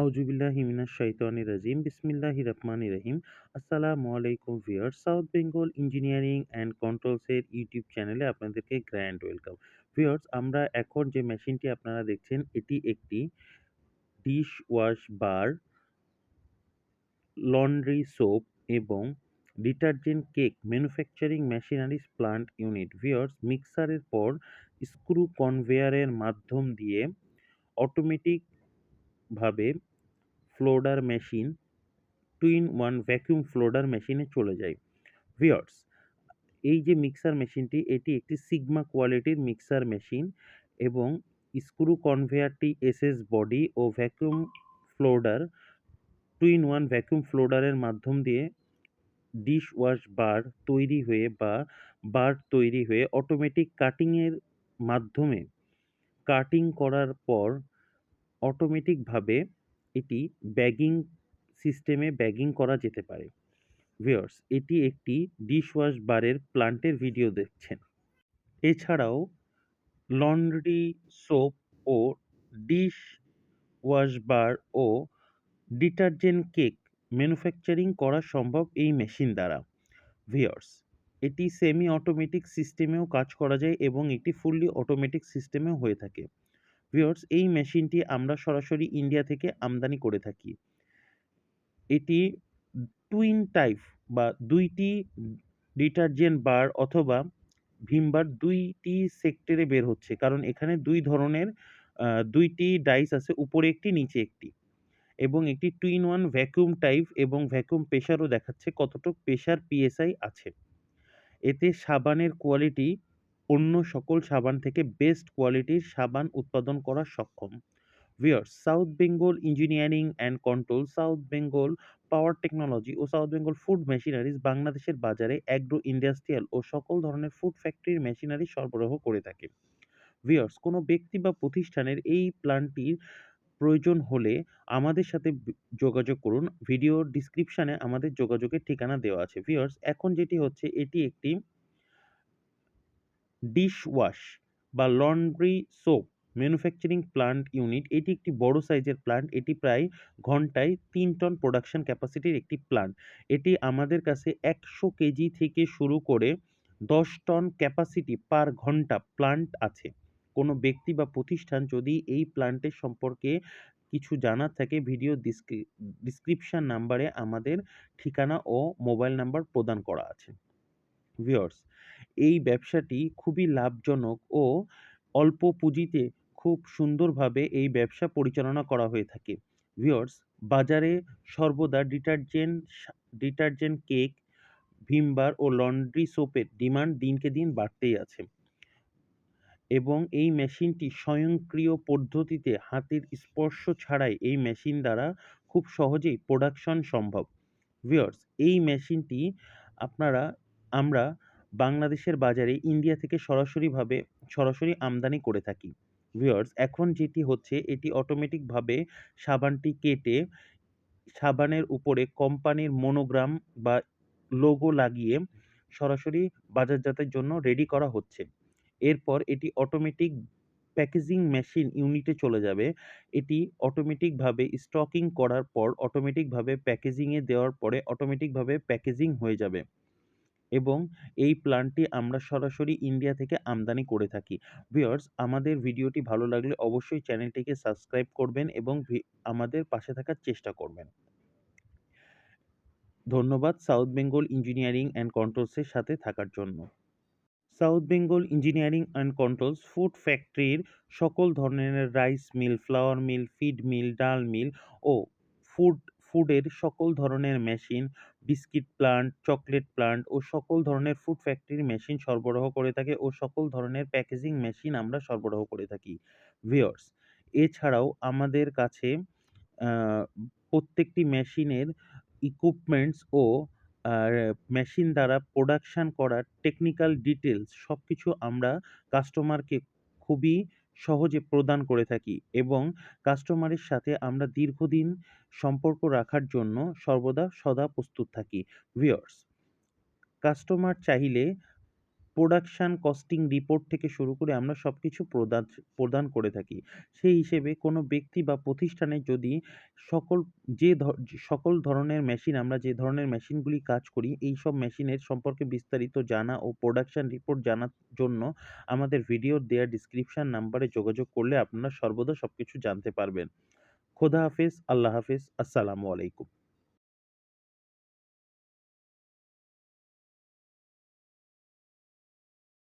আউজুবিল্লাহি মিনাশ শাইতানির রাজিম বিসমিল্লাহির রহমানির রহিম আসসালামু আলাইকুম viewers South Bengal Engineering and কন্ট্রোলসের YouTube চ্যানেলে আপনাদেরকে গ্র্যান্ড ওয়েলকাম ভিউয়ার্স আমরা এখন যে মেশিনটি আপনারা দেখছেন, এটি একটি dish wash bar laundry soap এবং detergent cake manufacturing machineries plant unit viewers মিক্সারের পর স্ক্রু কনভেয়ারের মাধ্যম দিয়ে অটোমেটিক ভাবে plodder machine two in one vacuum plodder মেশিনে চলে যায়। ভিওর্স এই যে মিক্সার মেশিনটি এটি একটি সিগমা কোয়ালিটির মিক্সার মেশিন এবং স্ক্রু কনভেয়ারটি SS body O vacuum plodder two in one vacuum ফ্লোডারের মাধ্যম দিয়ে ডিশ ওয়াশ বার তৈরি হয়ে বা বার তৈরি হয়ে অটোমেটিক কাটিংয়ের মাধ্যমে কাটিং করার পর অটোমেটিকভাবে এটি ব্যাগিং সিস্টেমে ব্যাগিং করা যেতে পারে। ভিওর্স এটি একটি ডিশ ডিশওয়াশ বারের প্লান্টের ভিডিও দেখছেন। এছাড়াও লন্ড্রি সোপ ও ডিশ ওয়াশ বার ও ডিটারজেন্ট কেক ম্যানুফ্যাকচারিং করা সম্ভব এই মেশিন দ্বারা। ভিওর্স এটি সেমি অটোমেটিক সিস্টেমেও কাজ করা যায় এবং এটি ফুললি অটোমেটিক সিস্টেমেও হয়ে থাকে। ভিওর্স এই মেশিনটি আমরা সরাসরি ইন্ডিয়া থেকে আমদানি করে থাকি। এটি টুইন টাইপ বা দুইটি ডিটারজেন্ট বার অথবা ভিম বার দুইটি সেক্টরে বের হচ্ছে। কারণ এখানে দুই ধরনের দুইটি ডাইস আছে, উপরে একটি, নিচে একটি। এবং একটি two in one vacuum type এবং ভ্যাকুয়াম প্রেশারও দেখাচ্ছে কতটুক প্রেশার পিএসআই আছে। এতে সাবানের কোয়ালিটি অন্য সকল সাবান থেকে বেস্ট কোয়ালিটির সাবান উৎপাদন করা সক্ষম। Viewers South Bengal Engineering and Control South Bengal Power Technology O South Bengal food machineries বাংলাদেশের বাজারে অ্যাগ্রো ইন্ডাস্ট্রিয়াল ও সকল ধরনের ফুড ফ্যাক্টরির মেশিনারি সরবরাহ করে থাকে। ভিউয়ার্স কোনো ব্যক্তি বা প্রতিষ্ঠানের এই প্ল্যানটির প্রয়োজন হলে আমাদের সাথে যোগাযোগ করুন। ভিডিও ডিসক্রিপশানে আমাদের যোগাযোগের ঠিকানা দেওয়া আছে। ভিউয়ার্স এখন যেটি হচ্ছে, এটি একটি ডিশ ওয়াশ বা laundry soap manufacturing plant unit, এটি একটি বড় সাইজের প্লান্ট, এটি প্রায় ঘন্টায় তিন টন প্রোডাকশন ক্যাপাসিটির একটি প্লান্ট। এটি আমাদের কাছে একশো কেজি থেকে শুরু করে দশ টন ক্যাপাসিটি পার ঘণ্টা প্লান্ট আছে। কোনো ব্যক্তি বা প্রতিষ্ঠান যদি এই প্লান্টের সম্পর্কে কিছু জানার থাকে, ভিডিও ডিসক্রিপশান নাম্বারে আমাদের ঠিকানা ও মোবাইল নাম্বার প্রদান করা আছে। ভিওর্স এই ব্যবসাটি খুবই লাভজনক ও অল্প পুঁজিতে খুব সুন্দরভাবে এই ব্যবসা পরিচালনা করা হয়ে থাকে। ভিওর্স বাজারে সর্বদা detergent detergent cake Vim bar ও লন্ড্রি সোপের ডিমান্ড দিনকে দিন বাড়তেই আছে। এবং এই মেশিনটি স্বয়ংক্রিয় পদ্ধতিতে হাতের স্পর্শ ছাড়াই এই মেশিন দ্বারা খুব সহজেই প্রোডাকশন সম্ভব। ভিওর্স এই মেশিনটি আপনারা, আমরা বাংলাদেশের বাজারে ইন্ডিয়া থেকে সরাসরিভাবে, সরাসরি আমদানি করে থাকি। ভিওর্স এখন যেটি হচ্ছে, এটি অটোমেটিকভাবে সাবানটি কেটে, সাবানের উপরে কোম্পানির মনোগ্রাম বা লোগো লাগিয়ে সরাসরি বাজারজাতের জন্য রেডি করা হচ্ছে। এরপর এটি অটোমেটিক প্যাকেজিং মেশিন ইউনিটে চলে যাবে। এটি অটোমেটিকভাবে স্টকিং করার পর অটোমেটিকভাবে প্যাকেজিংয়ে দেওয়ার পরে অটোমেটিকভাবে প্যাকেজিং হয়ে যাবে। এবং এই প্ল্যানটি আমরা সরাসরি ইন্ডিয়া থেকে আমদানি করে থাকি। ভিউয়ার্স আমাদের ভিডিওটি ভালো লাগলে অবশ্যই চ্যানেলটিকে সাবস্ক্রাইব করবেন এবং আমাদের পাশে থাকার চেষ্টা করবেন। ধন্যবাদ সাউথ বেঙ্গল ইঞ্জিনিয়ারিং অ্যান্ড কন্ট্রোলসের সাথে থাকার জন্য। South Bengal Engineering and Controls food ফ্যাক্টরির সকল ধরনের rice mill flour mill feed mill dal mill ও ফুড ফুডের সকল ধরনের machine biscuit plant, chocolate plant ও সকল ধরনের ফুড ফ্যাক্টরির মেশিন সরবরাহ করে থাকে ও সকল ধরনের প্যাকেজিং মেশিন আমরা সরবরাহ করে থাকি। ভিওর্স এছাড়াও আমাদের কাছে প্রত্যেকটি মেশিনের ইকুইপমেন্টস ও আর মেশিন দ্বারা প্রোডাকশান করার টেকনিক্যাল ডিটেলস সব কিছু আমরা কাস্টমারকে খুবই সহজে প্রদান করে থাকি এবং কাস্টমারের সাথে আমরা দীর্ঘদিন সম্পর্ক রাখার জন্য সর্বদা সদা প্রস্তুত থাকি। ভিউয়ার্স কাস্টমার চাইলে প্রোডাকশন কস্টিং রিপোর্ট থেকে শুরু করে আমরা সব কিছু প্রদান প্রদান করে থাকি। সেই হিসেবে কোনো ব্যক্তি বা প্রতিষ্ঠানে যদি সকল, যে সকল ধরনের মেশিন আমরা যে ধরনের মেশিনগুলি কাজ করি এইসব মেশিনের সম্পর্কে বিস্তারিত জানা ও প্রোডাকশান রিপোর্ট জানার জন্য আমাদের ভিডিওর দেওয়া ডিসক্রিপশন নাম্বারে যোগাযোগ করলে আপনারা সর্বদা সব কিছু জানতে পারবেন। খোদা হাফেজ, আল্লাহ হাফেজ, আসসালামু আলাইকুম।